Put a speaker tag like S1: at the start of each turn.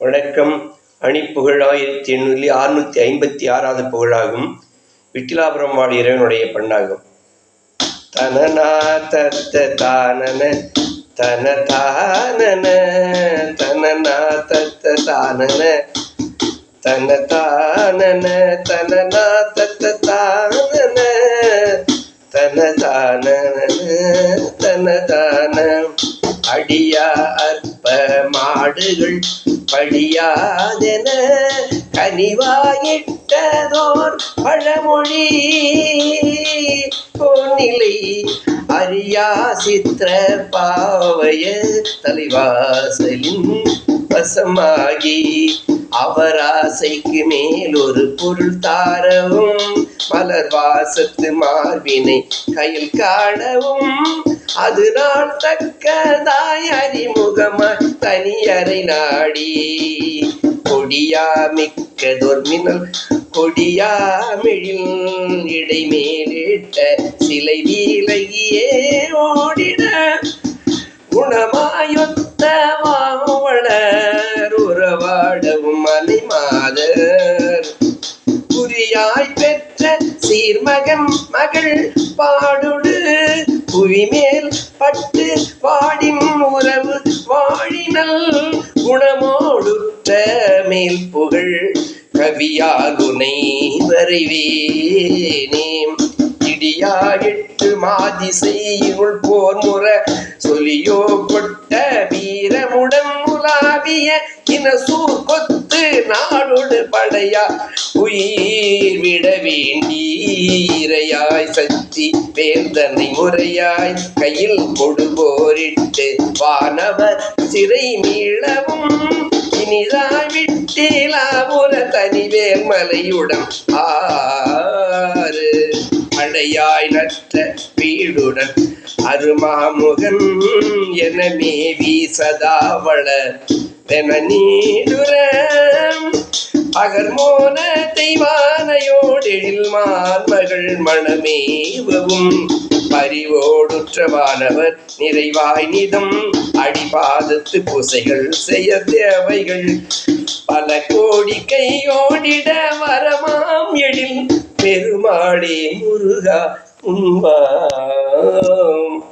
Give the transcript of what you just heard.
S1: வணக்கம். அணிப்புகழ் ஆயிரத்தி எண்ணூறு அறுநூத்தி ஐம்பத்தி ஆறாவது புகழாகும். விட்டிலாபுரம் வாழ் இறைவனுடைய பெண்ணாகும். தனனா தத்த தானன தன தானன தனனா தத்த தானன தன தானன தனனா தத்த தானன தன தானன தன தான அடியா அற்ப மாடுகள் படியாதென கனிவாயிட்டதோர் பழமொழி. பொன்னிலை அரியா சித்திர பாவைய தலைவாசலின் வசமாகி அவராசைக்கு மேல் ஒரு பொருள் தாரவும் மலர் வாசத்து மார்பினை கையில் காணவும் அது நான் தக்கதாய் அறிமுகமாய் தனியறை நாடி. கொடியா மிக்க மின்னல் கொடியாமிழில் இடை மேலிட்ட சிலை வீலகியே ஓடிட. குணமாயொத்த வாவளர் உறவாடவும் மலை மாதர். குறியாய் பெற்ற சீர்மகன் மகள் பாடுடு புவிமே பட்டு பாடின் உறவு வாழினல் குணமோடுற்ற மேல் புகழ் கவியாகுனை வரைவேனேம் இடியாயிட்டு மாதி செய்யுள் போர் முற சொலியோ கொட்ட வீரமுடன் உலாவிய இனசூர் கொத்து நாடொடு படையா. உயிர் விட வேண்டி இறையாய் சக்தி வேந்தனை முறையாய் கையில் கொடுபோரிட்டு வானவர் சிறை மீளவும். இனிதாய் விட்டேலாபுர தனிவேல் மலையுடன் ஆறு. அடையாய் நற்ற வீடுடன் அருமாமுகன் என மேவி சதாவள வென நீடுர பகர்மோன தெய்வானையோடெழில் மான்மகள் மணமேவவும் பரிவோடுற்றவானவர் நிறைவாய் நிதம். அடிபாதத்து பூசைகள் செய்ய தேவைகள். பல கோடி கையோடிட வரமாம் எழில். பெருமாளே முருகா உண்பாம்.